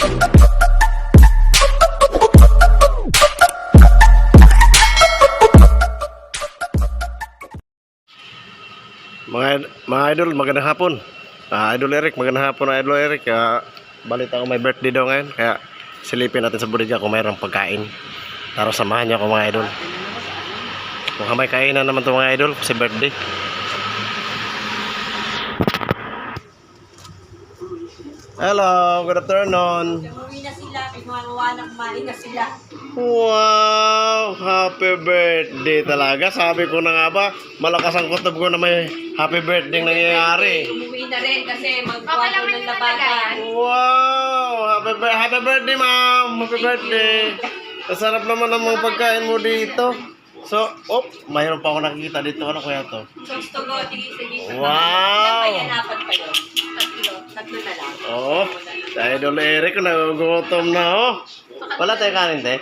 Mga, mga idol, magandang hapon. Ah, idol Eric, magandang hapon Idol Eric. Ah, balita ko may birthday daw ngayon, kaya silipin natin sa bodega kung mayroong pagkain. Tara samahan niyo ako mga idol. Mukhang may kainan naman to mga idol kasi birthday. Hello, good afternoon. Umuwi na sila, kumain na sila. Wow! Happy birthday talaga. Sabi ko na nga ba, malakas ang kutob ko na may happy birthday nangyayari. Umuwi na rin kasi magkwato ng labatan. Wow! Happy, bir- happy birthday, ma'am! Happy birthday! Masarap naman ang mga pagkain mo dito. So, op, mayroon pa ako nakikita dito. Ano kaya to? Sos to go, tigil sa dito. Wow! Napayanapan kayo. Tatlo. Oo. Oh, Idol Eric, nagugutom na, oh. Wala tayo kanin, te?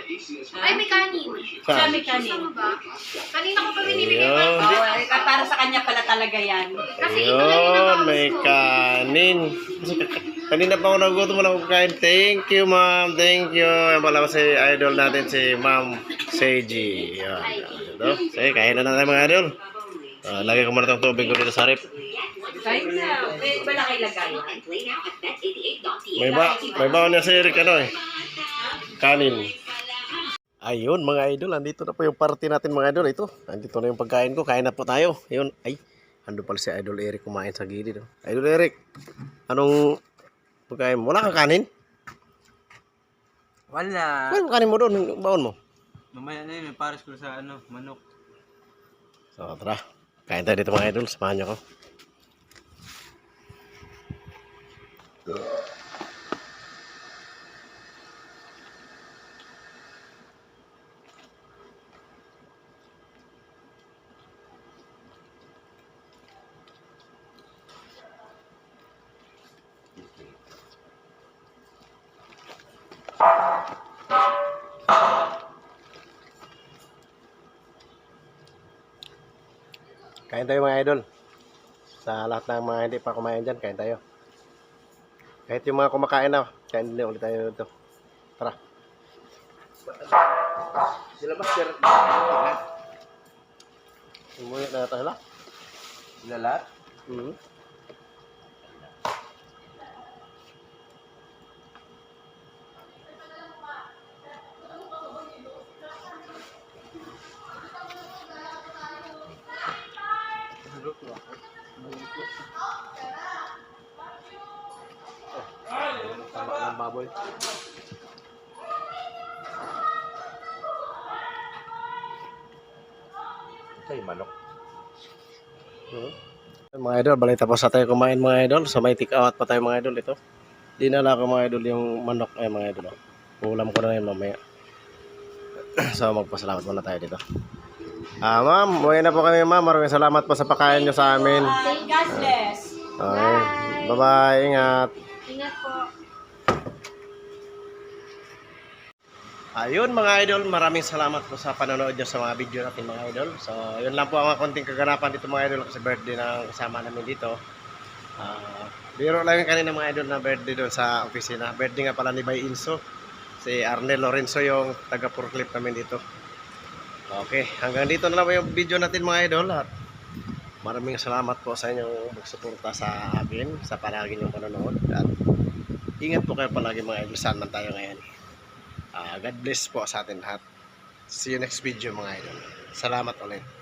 Ay, may kanin. Siya may kanin. Kanina ko pa binibigay ko. Oh, eh, para sa kanya pala talaga yan. Kasi ito lang yung Ayun, may ko. kanin. Kanina pa ako nagutom, wala akong kain. Thank you, ma'am. Thank you. Yan pala si idol natin, si ma'am Seiji. Yan. Ito. Sige, kain na natin mga idol. Ah, lagay ko muna itong tubig ko dito sa rip. Kahit na, eh, wala kayo lagay. May ba, may baon niya si Eric, ano eh. Kanin. Ayun mga idol, andito na po yung party natin mga idol. Ito, andito na yung pagkain ko. Kain na po tayo. Ayun, ay, ando pala si Idol Eric kumain sa gilid. Oh. Idol Eric, anong pagkain mo? Wala kang kanin? Wala. Ano kanin mo doon? Baon mo. Mamaya na yun, may pares ko sa ano, manok. So, tara. Kain tayo dito mga idol. Samahan niyo ako. Kain tayo mga idol. Sa lahat ng mga hindi pa kumain dyan, kain tayo. Kahit yung mga kumakain na, kain din ulit tayo dito. Tara. Sila ba, sir? Umuwi na tayo lang. Sila lahat? Mhm. Tama baboy. Ito yung manok. Mhm. Mga idol, balik tapos na tayo kumain mga idol. So may take out pa tayo mga idol ito. Dinala ko mga idol yung manok ay mga idol. oh. Ulam ko na yun mamaya. so magpasalamat muna tayo dito. Ah, ma'am, uwi na po kami ma'am. Maraming salamat po sa pagkain nyo sa amin. God bless. Okay. Bye-bye. Ingat. Ingat po. Ayun mga idol, maraming salamat po sa panonood nyo sa mga video natin mga idol. So, yun lang po ang konting kaganapan dito mga idol kasi birthday ng kasama namin dito. Ah, biro lang yung kanina mga idol na birthday doon sa opisina. Birthday nga pala ni Bay Inso. Si Arnel Lorenzo yung taga clip namin dito. Okay, hanggang dito na lang po yung video natin mga idol. At maraming salamat po sa inyong magsuporta sa akin, sa palagi niyong panonood. At ingat po kayo palagi mga idol. Saan man tayo ngayon. Ah, God bless po sa atin lahat. See you next video mga idol. Salamat ulit.